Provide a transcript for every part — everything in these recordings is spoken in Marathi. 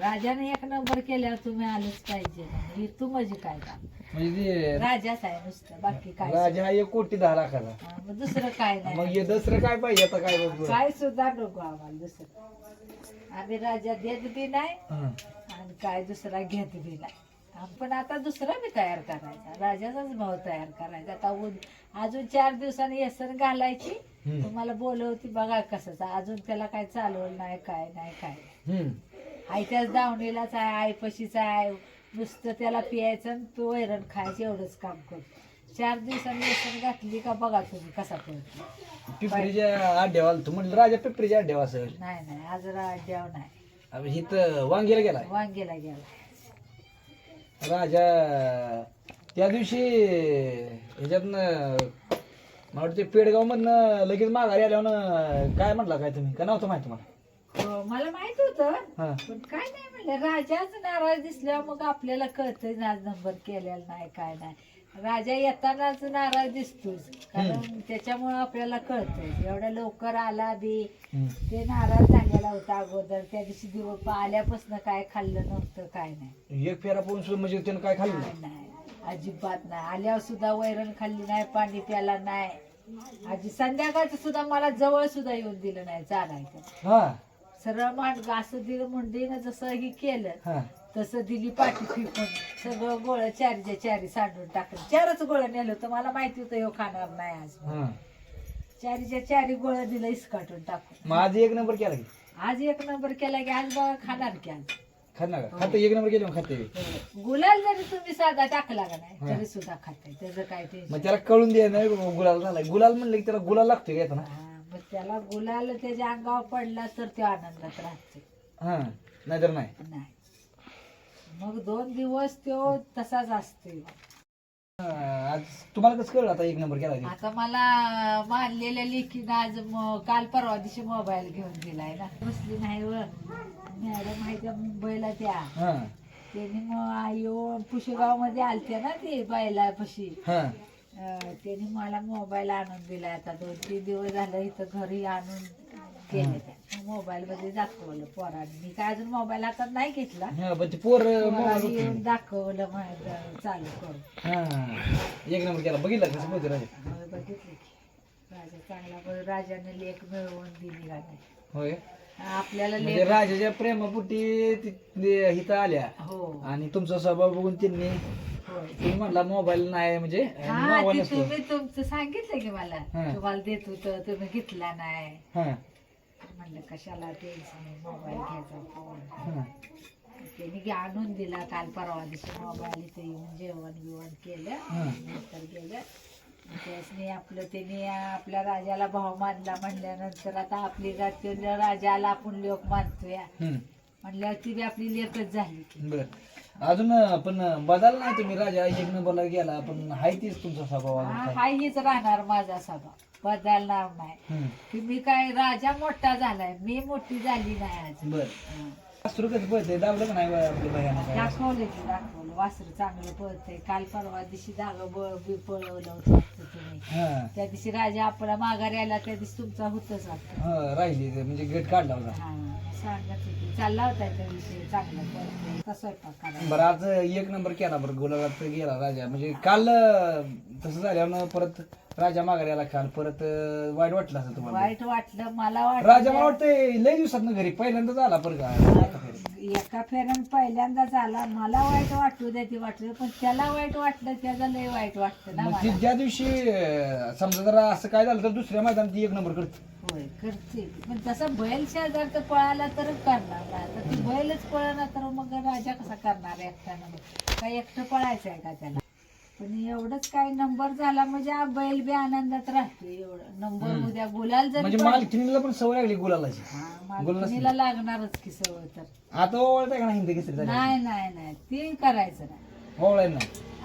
राजाने एक नंबर केल्यावर तुम्ही आलंच पाहिजे. ही तू म्हणजे काय काम? म्हणजे राजाच आहे नुसतं बाकी काय राजा हा एक कोटी दहा हा, मग दुसरं काय मग नाही हे दुसरं काय पाहिजे आता काय बघ? काय सुद्धा नको आम्हाला दुसरं. आम्ही राजा देत बी नाही हं. आणि काय दुसरा घेत बी नाही. आपण आता दुसरा बी तयार करायचा. राजाचाच भाव तयार करायचा. आता उद- अजून चार दिवसांनी येसन घालायची. हम्म. तुम्हाला बोलवती बघा कसं अजून त्याला काय चालवलं नाही काय नाही काय नाही. हं. आई त्याच दावणीलाच आहे आईपशीच आहे. नुसतं त्याला पियायचं आणि तो वैरण खायचं एवढंच काम करतो चार दिवसांनी येसन घातली का बघा तुम्ही कसा पळतो पिपरीच्या अड्ड्यावाला तू म्हणलं राजा पिपरीच्या अड्ड्यावा असेल नाही नाही आज द्याव नाही. अब इथं वांगीला गेलाय. वांगेला गेला राजा त्या दिवशी ह्याच्यातनं मला वाटतं पेडगाव मधनं लगेच माघारी आल्यावर काय म्हटलं काय तुम्ही? का नव्हतं माहिती तुम्हाला? हो, मला माहीत होतं हा. पण काय नाही म्हणलं राजाच नाराज दिसल्यावर मग आपल्याला कळतंय ना नंबर केलेला नाही काय नाही. राजा येतानाच नाराज दिसतोच कारण त्याच्यामुळे आपल्याला कळतंय. एवढ्या लवकर आला बी. ते नाराज झालेला होता अगोदर. त्या दिवशी दिवस आल्यापासून काय खाल्लं नव्हतं काय नाही. एक फेरा पोहून सुद्धा म्हणजे त्यानं काय खाल्लं? नाही नाही अजिबात नाही. आल्यावर सुद्धा वैरण खाल्ली नाही पाणी प्याला नाही. आजी संध्याकाळचं सुद्धा मला जवळ सुद्धा येऊन दिलं नाही चालायचं. हा. सरळ मांड असं दिलं मुंडीनं जसं हे केलं हा. तसं दिली पाठी फिकून सगळं गोळ चारीच्या चारी सांडून टाकलं. चारच गोळ नेलं होतं. मला माहिती होतं ह्यो खाणार नाही आज हा. चारीच्या चारी गोळ दिलं इसकाटून टाकून. मग आज एक नंबर केला की? आज एक नंबर केला की आज बघा खाणार की आज. का? खाते एक नंबर केलं मग खाते गुलाल जरी तुम्ही साधा टाकला का नाही हा. तरी सुद्धा खाते. त्याचं काय मग टेन्शन त्याला कळून नाही बाबा गुलाल झालाय? गुलाल म्हणलं की त्याला गुलाल लागतोय का येताना? हा, मग त्याला गुलाल त्याच्या अंगावर पडला तर तो आनंदात राहते. हा नाहीतर नाही. नाही. मग दोन दिवस तो तसाच असते हा, आज तुम्हाला कसं कळलं आता एक नंबर केला ते? आता मला मानलेल्या लेखीनं आज म- काल परवा दिवशी मोबाईल घेऊन दिलाय ना. बसली नाही व. मॅडम आहे त्या मुंबईला त्या. हा. त्यांनी मग आयो पुशेगावमध्ये आलते ना ते बायला पशी हा. त्यांनी मला मोबाईल आणून दिलाय आता दोन तीन दिवस झालं इथं घरी आणून केले त्या मोबाईल मध्ये दाखवलं पोरांनी. मी काय अजून मोबाईल हातात नाही घेतला. हा पण ते पोर मोबाईल येऊन दाखवलं माझं चालू करून. हा एक नंबर केला. बघितला कसं बोलते राजा? होय, बघितलं की. राजा चांगला पण राजाने लेख मिळवून दिली का नाही होय? आपल्याला म्हणजे लेख राजाच्या प्रेमापुटी ति- इथं आल्या. हो. आणि तुमचा स्वभाव बघून त्यांनी तुम्ही म्हणला मोबाईल नाही म्हणजे हा मोबाईल ते नसतो. तुम्ही तुमचं सांगितलं की मला हा. तुम्हाला देत होतं तुम्ही घेतला नाही. हा. म्हणलं कशाला टेन्शन मोबाईल घ्यायचा फोन हा. त्यांनी आणून दिला काल परवा दिवशी मोबाईल इथे येऊन जेवण बिवण केलं. हा. नंतर गेलं. त्यासनी आपलं त्यांनी आपल्या राजाला भाव मानला म्हणल्यानंतर आता आपली जाती राजाला आपण लोक मानतोय. हम्म. म्हणल्यावर ती बी आपली लेखच झाली की. बर. अजून पण बदल नाही तुम्ही राजा एक नंबरला गेला पण हाय तीच तुमचा स्वभाव अजून हा काय. हा हीच राहणार माझा स्वभाव बदलणार नाही हम्म. की मी काय राजा मोठा झालाय मी मोठी झाली नाही आज बर हा. वासरू कसं पळते दाबलं का नाही आपल्या भयानं काय दाखवले की दाखवलं. वासर चांगलं पळतंय. काल परवा दिवशी दाग बळ बी पळवलं होतं वाटतं तुम्ही हा. त्या दिवशी राजा आपला माघारी आला त्या दिवशी तुमचा होतच वाटतं हा राहिली ते म्हणजे गेट काढला होता. हा सांगत होती. चालला होता त्या दिवशी चांगलं पळतंय. स्वयंपाक करायचा बरं आज एक नंबर केला बरं गुलाबात गेला राजा. म्हणजे काल अं, तसं झाल्यावर परत राजा माघारी आला काल परत अं, वाईट वाटलं असं तुम्हाला. वाईट वाटलं मला राजा मला वाटलं वाटतंय लय दिवसात घरी पहिल्यांदाच आला बरं का एका फेऱ्यान पहिल्यांदा झाला मला वाईट वाटू द्या ती वाटलं पण त्याला वाईट वाटलं त्याला लय वाईट वाटतं ना मग ती मला ज्या दिवशी अं, समजा जरा असं काय झालं तर दुसऱ्या मैदानात ती एक नंबर करते. होय करते. पण तसं बैल शेजार तर पळाला तर करणार ना. तर ती बैलच पळणार तर मग राजा कसा करणार एकट्यानं? काय एकटं पळायचं आहे का त्याला? पण एवढंच काय नंबर झाला म्हणजे हा बैल बी आनंदात राहते एवढं. नंबर उद्या गुलाल जरी म्हणजे मालकिनीला पण सवय लागली गुलालाची. गुलाल मालकिणीला लागणारच की सवय तर. आता ओवळताय का नाही हिंदी केसरी झाली नाही नाही नाही. ते करायचं नाही.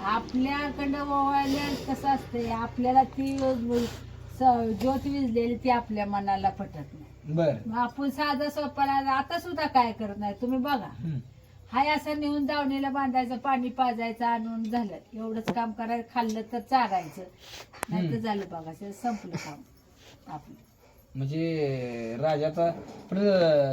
आपल्याकडं ओवाळल्या कसं असतंय? आपल्याला ती स- ज्योत विजलेली ती आपल्या मनाला पटत नाही. बर. मग आपण साधं सोपाला आता सुद्धा काय करत नाही? तुम्ही बघा. हम्म. हाय असं नेऊन दावणीला बांधायचं पाणी पाजायचं आणून झालं. एवढंच काम करायचं खाल्लं तर चारायचं. नाही तर झालं बघा संपलं काम आपलं. म्हणजे राजाचा पण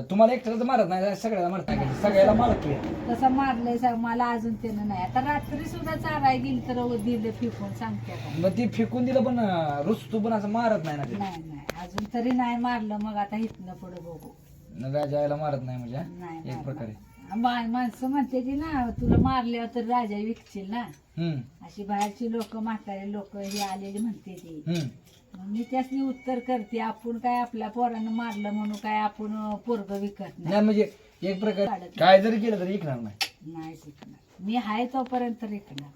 तुम्हाला एकट्याला तर मारत नाही सगळ्याला मारत का? सगळ्याला मारत तसं मारलंय मला अजून त्यानं नाही. आता रात्री सुद्धा चाराय गेली तर दिलं फिकून सांगते का मग ती फेकून दिलं पण रुस्तू पण असं मारत नाही ना ते? नाही नाही. अजून तरी नाही मारलं मग आता इथनं पुढे बघू. राजा मारत नाही म्हणजे नाही एक. प्रकारे. मा- माणसं म्हणते ती ना तुला मारल्यावर तर राजा विकशील ना. हम्म. अशी बाहेरची लोक म्हातारे लोक ही आलेली म्हणते ती. हम्म. मग मी त्यासनी उत्तर करते आपण काय आपल्या पोरानं मारलं म्हणून काय आपण पोरग विकत नाही. नाही म्हणजे एक प्रकारे काय जरी केलं तरी ऐकणार नाही. नाही शिकणार मी आहे तोपर्यंत विकणार.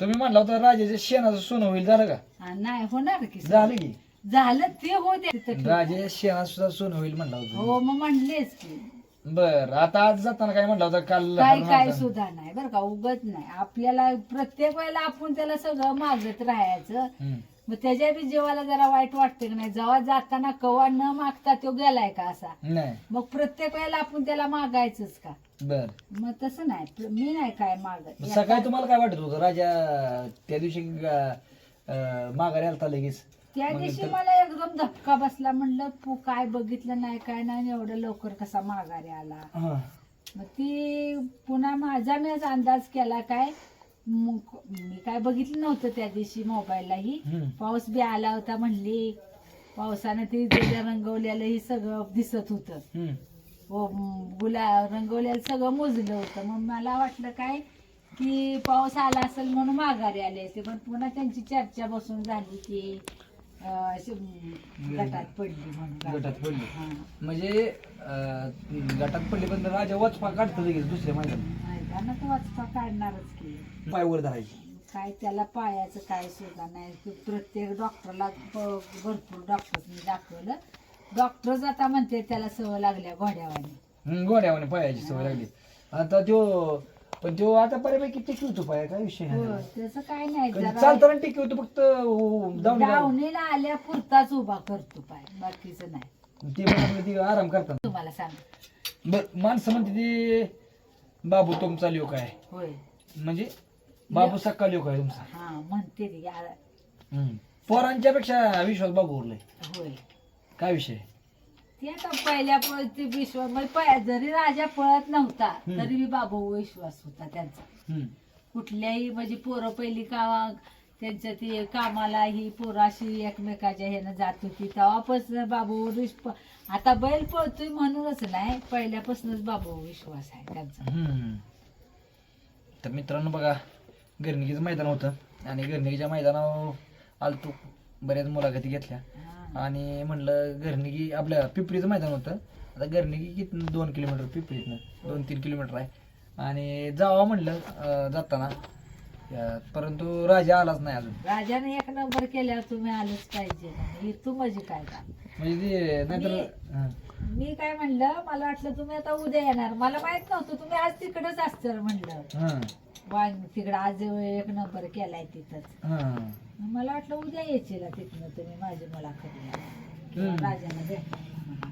तुम्ही म्हणला होता राजाच्या शेणाचं सोनं होईल झालं का? नाही होणार की झालं की. झालं ते हो दे तिथं. राजाच्या शेणाचं सुद्धा सोनं होईल म्हणला होता. हो मग म्हणलेच की. बर आता आज जाताना काय म्हणला होता? काल काय हरण काय. सुद्धा नाही बरं का उगत नाही. आपल्याला प्रत्येक वेळेला आपण त्याला सगळं मागत राहायचं. हम्म. मग त्याच्या बी जीवाला जरा वाईट वाटतं की नाही? जेव्हा जाताना कवा न मागता तो गेलाय का असा? नाही. मग प्रत्येक वेळेला आपण त्याला मागायचंच का? बर. मग तसं नाही. प्र- मी नाही काय मागत. सकाळी तुम्हाला काय वाटत होतं? राजा त्या दिवशी अं, अं, माघारी आलता लगेच? त्या दिवशी मला एकदम धक्का बसला. म्हणलं तू काय बघितलं नाही काय नाही एवढं लवकर कसा माघारी आला? हा. मग ती पुन्हा माझा मीच अंदाज केला काय? मग मी काय बघितलं नव्हतं त्या दिवशी मोबाईललाही. हम्म. पाऊस बी आला होता म्हणली. पावसानं ती त्याच्या रंगवलेलं ही सगळं दिसत होतं. हम्म. व गुला रंगवलेलं सगळं मोजलं होतं. मग मला वाटलं काय? की पाऊस आला असेल म्हणून माघारी आले असते पण पुन्हा त्यांची चर्चा बसून झाली की अशी, गटात पडली म्हणून गटात पडली. हा. म्हणजे अं, गटात पडली पण राजा वचपा काढतो लगेच दुसऱ्या मैदानात. मैदानात वाचता काढणारच की. पायवर धरायची. काय त्याला पायाचं काय सुद्धा नाही. ते प्रत्येक डॉक्टरला प- भरपूर डॉक्टरनी दाखवलं. डॉक्टरच आता म्हणते त्याला सवय लागल्या घोड्यावानी. गोड्यावाने पायाची सवय लागली. आता तो पण तो आता बऱ्यापैकी टिकवतो पाया काय विषय हो नाही त्याचं काय नाही कधी जरा चालताना टिकवतो फक्त जाऊन दावणीला आल्या पुरताच उभा करतो पाय बाकीचं नाही. ते आराम करतात. तुम्हाला सांग. बर माणसं म्हणते ती बाबू तुमचा लिओ काय होय. म्हणजे बाबू सक्का लिओ काय तुमचा. हा म्हणते ती आ- हम्म. पोरांच्या पेक्षा विश्वास बाबू उरलाय. होय. काय विषय? ते आता पहिल्या प- ते विश्वास म्हणजे जरी राजा पळत नव्हता हम्म. तरी बी बाबू विश्वास होता त्यांचा हम्म. कुठल्याही म्हणजे पोरं पहिली का त्यांच्या ती कामाला ही पोरं अशी एकमेकाच्या ह्यानं जात होती तेव्हापासून बाबू विश्व आता बैल पळतोय म्हणूनच नाही पहिल्यापासूनच बाबू विश्वास आहे त्यांचा हम्म. तर मित्रांनो बघा गर्निकीचं मैदान होतं आणि गर्निकीच्या मैदानावर आलतो बऱ्याच मुलाखती घेतल्या हा. आणि म्हणलं घरनिकी आपल्या पिपरीचं मैदान होतं. आता घरनिकी किती दोन किलोमीटर पिपरीतनं दोन तीन किलोमीटर आहे. आणि जावा म्हणलं जाताना. परंतु राजा आलाच नाही अजून. राजाने एक नंबर केल्यावर तुम्ही आलंच पाहिजे. ही तू माझी काय का म्हणजे नाहीतर. मी काय म्हणलं मला वाटलं तुम्ही आता उद्या येणार. मला माहीत नव्हतं तुम्ही आज तिकडच असतं म्हणलं. वांग तिकडं आज एक नंबर केलाय तिथंच हं. मला वाटलं उद्या यायचे तिथनं तुम्ही माझी मुलाखतीला किंवा हम्म. राजाला भेटायला म्हणा.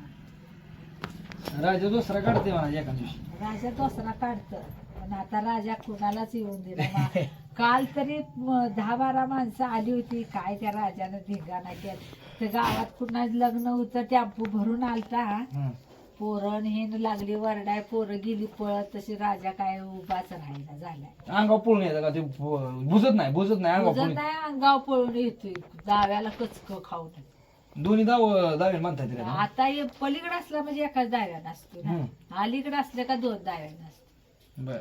राजा दुसरा काढते म्हणा एका दिवशी राजा दसरा काढतं पण आता राजा कुणालाच येऊन दिला मा- काल तरी म- दहा बारा माणसं आली होती काय त्या राजानं धिंगाणा केला तर गावात कुणा लग्न होतं टेम्पो भरून आलता. पोरण हेन लागली वरडाय पोरं गेली पळत तशी राजा काय उभाच राहायला झालाय. अंगावर पळून येतं का? ते बुजत नाही बुजत नाही तुझं पळून. नाही अंगाव पळून येतोय. दाव्याला कचक खाऊन दोन्ही दाव दावे म्हणतात? आता हे पलीकडे असला म्हणजे एकाच दाव्यानं असतो ना. अलीकडे असलं का दोन दाव्यानं असतो बर.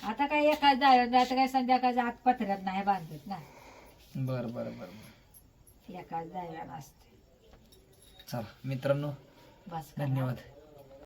आता काय एकाच दाव्यानं आता काय संध्याकाळच्या आत पत्र्यात नाही बांधत ना. बर बर बर बर. एकाच दाव्यानं असते चला मित्रांनो बस करा. धन्यवाद.